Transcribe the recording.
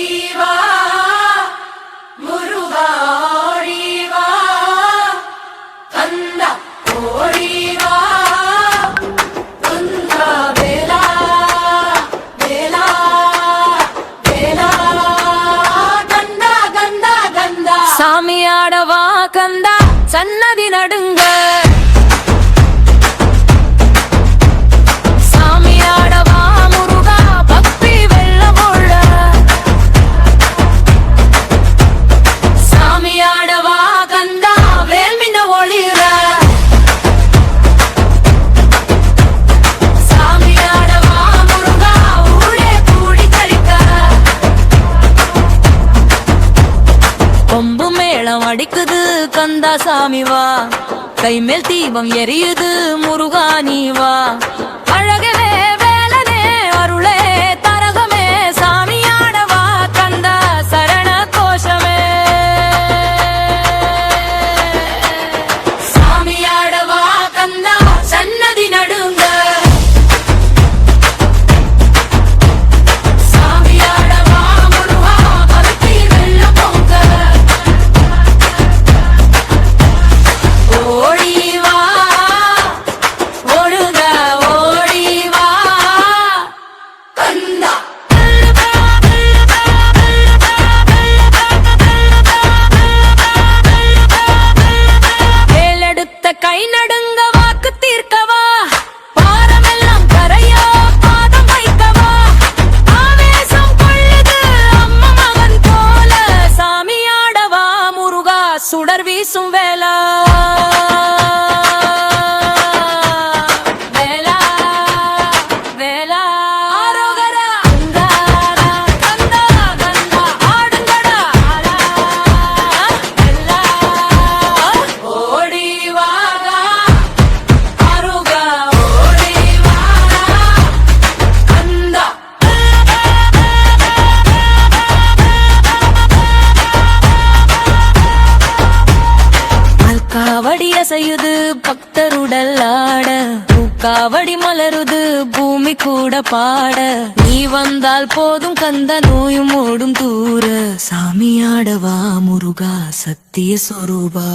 ஓடிவா முருகா ஓடிவா கந்தா ஓடிவா சாமியாடவா கந்தா சன்னதி நடுங்க. கொம்பு மேளம் அடிக்குது கந்தா சாமி வா. கைமேல் தீபம் எரியுது முருகா நீ வா. அழகவே காவடி அசையுது பக்தருடல் ஆட. பூக்காவடி மலருது பூமி கூட பாட. நீ வந்தால் போதும் கந்த நோயும் ஓடும் தூர. சாமியாடவா முருகா சத்திய சொரூபா.